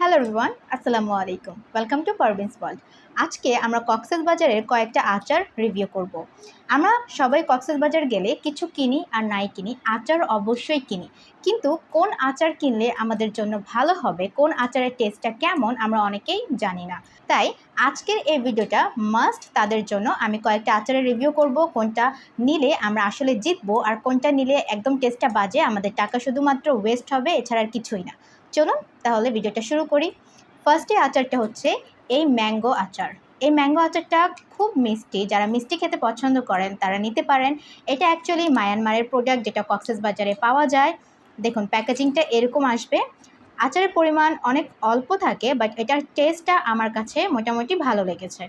Hello everyone আসসালামু আলাইকুম। Welcome to Parveen's world আজকে আমরা কক্সেস বাজারের কয়েকটা আচার রিভিউ করব। আমরা সবাই কক্সেস বাজার গেলে কিছু কিনি আর নাই কিনি, আচার অবশ্যই কিনি। কিন্তু কোন আচার কিনলে আমাদের জন্য ভালো হবে, কোন আচারের টেস্টটা কেমন আমরা অনেকেই জানি না। তাই আজকের এই ভিডিওটা মাস্ট তাদের জন্য। আমি কয়েকটা আচারের রিভিউ করব, কোনটা নিলে আমরা আসলে জিতবো আর কোনটা নিলে একদম টেস্টটা বাজে, আমাদের টাকা শুধুমাত্র ওয়েস্ট হবে, এছাড়া আর কিছুই না। চলুন তাহলে ভিডিওটা শুরু করি। ফার্স্টে আচারটা হচ্ছে এই ম্যাঙ্গো আচার। এই ম্যাঙ্গো আচারটা খুব মিষ্টি, যারা মিষ্টি খেতে পছন্দ করেন তারা নিতে পারেন। এটা অ্যাকচুয়ালি মায়ানমারের প্রোডাক্ট যেটা কক্সেস বাজারে পাওয়া যায়। দেখুন প্যাকেজিংটা এরকম আসবে। আচারের পরিমাণ অনেক অল্প থাকে বাট এটার টেস্টটা আমার কাছে মোটামুটি ভালো লেগেছে।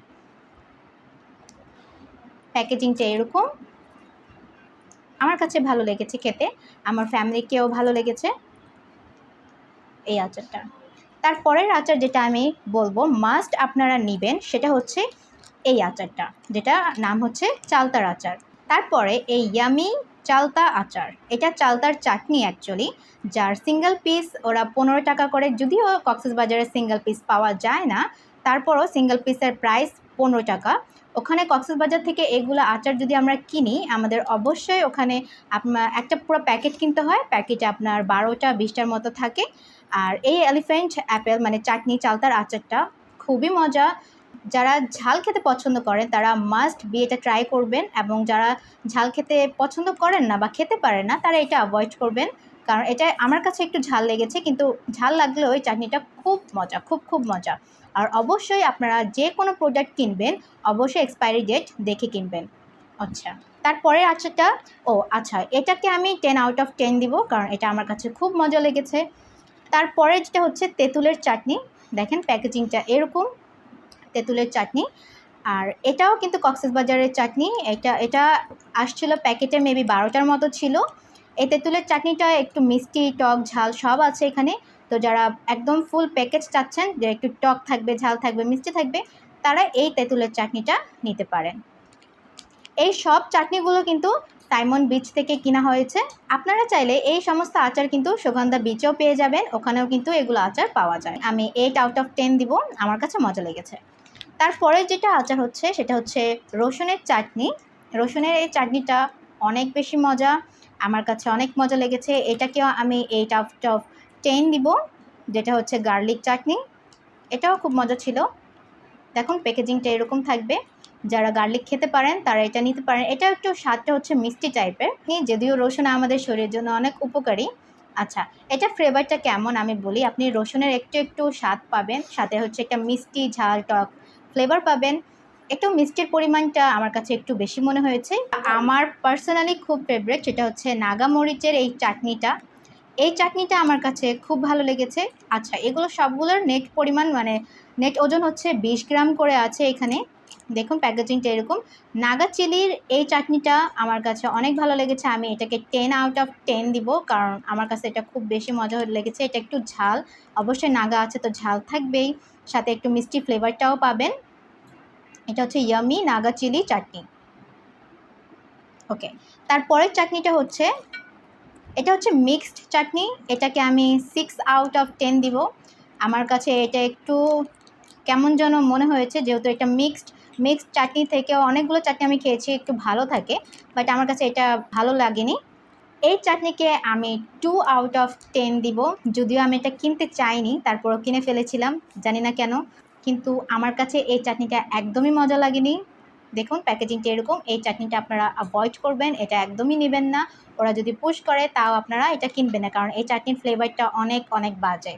প্যাকেজিংটা এরকম। আমার কাছে ভালো লেগেছে খেতে। আমার ফ্যামিলিকেও ভালো লেগেছে। এই আচারটা। তারপরের আচার যেটা আমি বলব মাস্ট আপনারা নেবেন, সেটা হচ্ছে এই আচারটা, যেটা নাম হচ্ছে চালতার আচার। তারপরে এই ইয়ামি চালতা আচার, এটা চালতার চাটনি অ্যাকচুয়ালি যার সিঙ্গেল পিস ওরা পনেরো টাকা করে, যদিও কক্সেস বাজারে সিঙ্গেল পিস পাওয়া যায় না, তারপরও সিঙ্গেল পিসের প্রাইস পনেরো টাকা। ওখানে কক্সবাজার থেকে এগুলো আচার যদি আমরা কিনি, আমাদের অবশ্যই ওখানে আপনার একটা পুরো প্যাকেট কিনতে হয় প্যাকেটে আপনার বারোটা, বিশটার মতো থাকে। আর এই এলিফেন্ট অ্যাপেল মানে চাটনি, চালতার আচারটা খুবই মজা। যারা ঝাল খেতে পছন্দ করেন, তারা মাস্ট বি এটা ট্রাই করবেন এবং যারা ঝাল খেতে পছন্দ করেন না বা খেতে পারেন না, তারা এটা অ্যাভয়েড করবেন। কারণ এটা আমার কাছে একটু ঝাল লেগেছে, কিন্তু ঝাল লাগলেও ওই চাটনিটা খুব মজা, খুব খুব মজা। আর অবশ্যই আপনারা যে কোনো প্রোডাক্ট কিনবেন, অবশ্যই এক্সপায়ারি ডেট দেখে কিনবেন। আচ্ছা তারপরে আচারটা, ও আচ্ছা এটাকে আমি টেন আউট অফ টেন দিব, কারণ এটা আমার কাছে খুব মজা লেগেছে। তারপরে যেটা হচ্ছে তেঁতুলের চাটনি। দেখেন প্যাকেজিংটা এরকম, তেঁতুলের চাটনি। আর এটাও কিন্তু কক্সেস বাজারের চাটনি। এটা এটা আসছিল প্যাকেটে মেবি বারোটার মতো ছিল। এই তেঁতুলের চাটনিটা একটু মিষ্টি, টক, ঝাল সব আছে এখানে। তো যারা একদম ফুল প্যাকেজ চাচ্ছেন, যে একটু টক থাকবে, ঝাল থাকবে, মিষ্টি থাকবে, তারা এই তেঁতুলের চাটনিটা নিতে পারেন। এই সব চাটনিগুলো কিন্তু সাইমন বিচ থেকে কিনা হয়েছে। আপনারা চাইলে এই সমস্ত আচার কিন্তু সুগন্ধা বিচেও পেয়ে যাবেন, ওখানেও কিন্তু এগুলো আচার পাওয়া যায়। আমি এইট আউট অফ টেন দিব, আমার কাছে মজা লেগেছে। তারপরে যেটা আচার হচ্ছে, সেটা হচ্ছে রসুনের চাটনি। রসুনের এই চাটনিটা অনেক বেশি মজা, আমার কাছে অনেক মজা লেগেছে। এটাকেও আমি এইট আউট অফ টেন দিব, যেটা হচ্ছে গার্লিক চাটনি। এটাও খুব মজা ছিল। দেখুন প্যাকেজিংটা এরকম থাকবে। যারা গার্লিক খেতে পারেন, তারা এটা নিতে পারেন। এটা একটু স্বাদটা হচ্ছে মিষ্টি টাইপের যদিও রসুন আমাদের শরীরের জন্য অনেক উপকারী। আচ্ছা এটা ফ্লেভারটা কেমন আমি বলি? আপনি রসুনের একটু একটু স্বাদ পাবেন, সাথে হচ্ছে একটা মিষ্টি ঝাল টক ফ্লেভার পাবেন। একটু মিষ্টির পরিমাণটা আমার কাছে একটু বেশি মনে হয়েছে। আমার পার্সোনালি খুব ফেভারেট সেটা হচ্ছে নাগা মরিচের এই চাটনিটা। এই চাটনিটা আমার কাছে খুব ভালো লেগেছে। আচ্ছা এগুলো সবগুলোর নেট পরিমাণ মানে নেট ওজন হচ্ছে বিশ গ্রাম করে আছে এখানে। দেখুন প্যাকেজিংটা এরকম। নাগা চিলির এই চাটনিটা আমার কাছে অনেক ভালো লেগেছে। আমি এটাকে টেন আউট অফ টেন দিব, কারণ আমার কাছে এটা খুব বেশি মজা লেগেছে। এটা একটু ঝাল, অবশ্যই নাগা আছে তো ঝাল থাকবেই। সাথে একটু মিষ্টি ফ্লেভারটাও পাবেন। এটা হচ্ছে ইয়ামি নাগা চিলি চাটনি। ওকে তারপরের চাটনিটা হচ্ছে, এটা হচ্ছে মিক্সড চাটনি। এটাকে আমি সিক্স আউট অফ টেন দিব। আমার কাছে এটা একটু কেমন যেন মনে হয়েছে, যেহেতু এটা মিক্সড মিক্সড চাটনি থেকে অনেকগুলো চাটনি আমি খেয়েছি, একটু ভালো থাকে বাট আমার কাছে এটা ভালো লাগেনি। এই চাটনিকে আমি টু আউট অফ টেন দিব, যদিও আমি এটা কিনতে চাইনি, তারপরও কিনে ফেলেছিলাম, জানি না কেন, কিন্তু আমার কাছে এই চাটনিটা একদমই মজা লাগেনি। দেখুন প্যাকেজিংটা এরকম, এই চাটনিটা আপনারা অ্যাভয়েড করবেন, এটা একদমই নেবেন না, ওরা যদি পুশ করে, তাও আপনারা এটা কিনবেন না, কারণ এই চাটনির ফ্লেভারটা অনেক অনেক বাজে।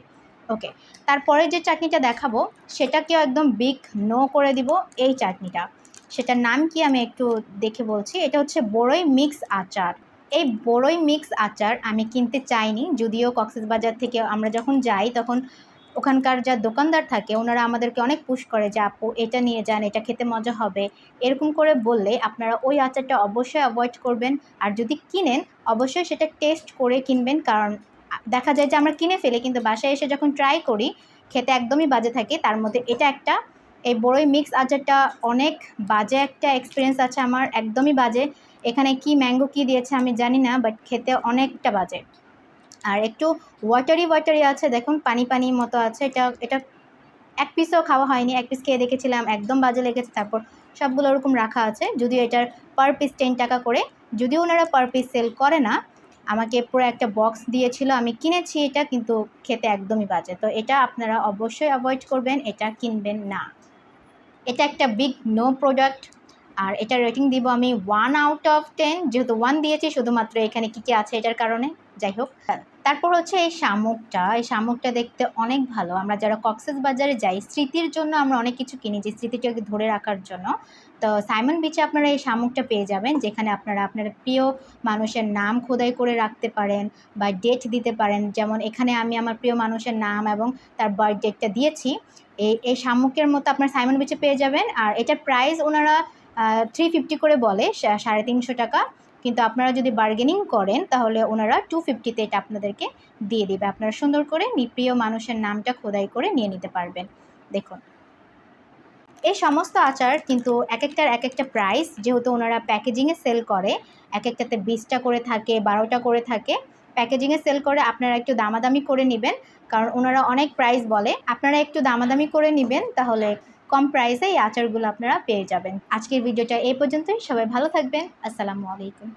ওকে তারপরে যে চাটনিটা দেখাবো, সেটাকেও একদম বিগ নো করে দিব এই চাটনিটা। সেটার নাম কি আমি একটু দেখে বলছি, এটা হচ্ছে বড়ই মিক্স আচার। এই বড়ই মিক্স আচার আমি কিনতে চাইনি, যদিও কক্সেস বাজার থেকে আমরা যখন যাই, তখন ওখানকার যা দোকানদার থাকে, ওনারা আমাদেরকে অনেক পুশ করে যে, আপু, এটা নিয়ে যান, এটা খেতে মজা হবে। এরকম করে বললে আপনারা ওই আচারটা অবশ্যই অ্যাভয়েড করবেন। আর যদি কিনেন, অবশ্যই সেটা টেস্ট করে কিনবেন, কারণ দেখা যায় যে আমরা কিনে ফেলি, কিন্তু বাসায় এসে যখন ট্রাই করি, খেতে একদমই বাজে থাকে। তার মধ্যে এটা একটা, এই বড়ই মিক্স আচারটা অনেক বাজে একটা এক্সপিরিয়েন্স আছে আমার, একদমই বাজে। এখানে কি ম্যাঙ্গো কি দিয়েছে আমি জানি না বাট খেতে অনেকটা বাজে। আর একটু ওয়াটারি ওয়াটারি আছে, দেখুন, পানি পানি মতো আছে। এটা এটা এক পিসও খাওয়া হয়নি, এক পিস খেয়ে দেখেছিলাম, একদম বাজে লেগেছে। তারপর সবগুলো ওরকম রাখা আছে। যদিও এটার পার পিস টেন টাকা করে, যদিও ওনারা পার পিস সেল করে না আমাকে পুরো একটা বক্স দিয়েছিল, আমি কিনেছি এটা কিন্তু খেতে একদমই বাজে। তো এটা আপনারা অবশ্যই অ্যাভয়েড করবেন, এটা কিনবেন না। এটা একটা বিগ নো প্রোডাক্ট আর এটা রেটিং দিব আমি ওয়ান আউট অফ টেন যেহেতু ওয়ান দিয়েছি, শুধুমাত্র এখানে কী কী আছে এটার কারণে? যাই হোক। তারপর হচ্ছে এই শামুকটা এই শামুকটা দেখতে অনেক ভালো। আমরা যারা কক্সেস বাজারে যাই, স্মৃতির জন্য আমরা অনেক কিছু কিনি যে স্মৃতিটাকে ধরে রাখার জন্য। তো সাইমন বিচে আপনারা এই শামুকটা পেয়ে যাবেন, যেখানে আপনারা আপনার প্রিয় মানুষের নাম খোদাই করে রাখতে পারেন বা ডেট দিতে পারেন। যেমন এখানে আমি আমার প্রিয় মানুষের নাম এবং তার বার্থ ডেটটা দিয়েছি। এই এই শামুকের মতো আপনার সাইমন বিচে পেয়ে যাবেন। আর এটার প্রাইস ওনারা থ্রি ফিফটি করে বলে সাড়ে তিনশো টাকা। কিন্তু আপনারা যদি বার্গেনিং করেন, তাহলে ওনারা টু ফিফটিতে এটা আপনাদেরকে দিয়ে দেবে। আপনারা সুন্দর করে নি- প্রিয় মানুষের নামটা খোদাই করে নিয়ে নিতে পারবেন। দেখুন। এই সমস্ত আচার কিন্তু এক একটার এক একটা প্রাইস যেহেতু ওনারা প্যাকেজিংয়ে সেল করে এক একটাতে বিশটা করে থাকে, বারোটা করে থাকে প্যাকেজিংয়ে সেল করে আপনারা একটু দামাদামি করে নেবেন, কারণ ওনারা অনেক প্রাইস বলে। আপনারা একটু দামাদামি করে নেবেন, তাহলে কম প্রাইসে এই আচারগুলো আপনারা পেয়ে যাবেন। আজকের ভিডিওটা এই পর্যন্তই। সবাই ভালো থাকবেন। আসসালামু আলাইকুম।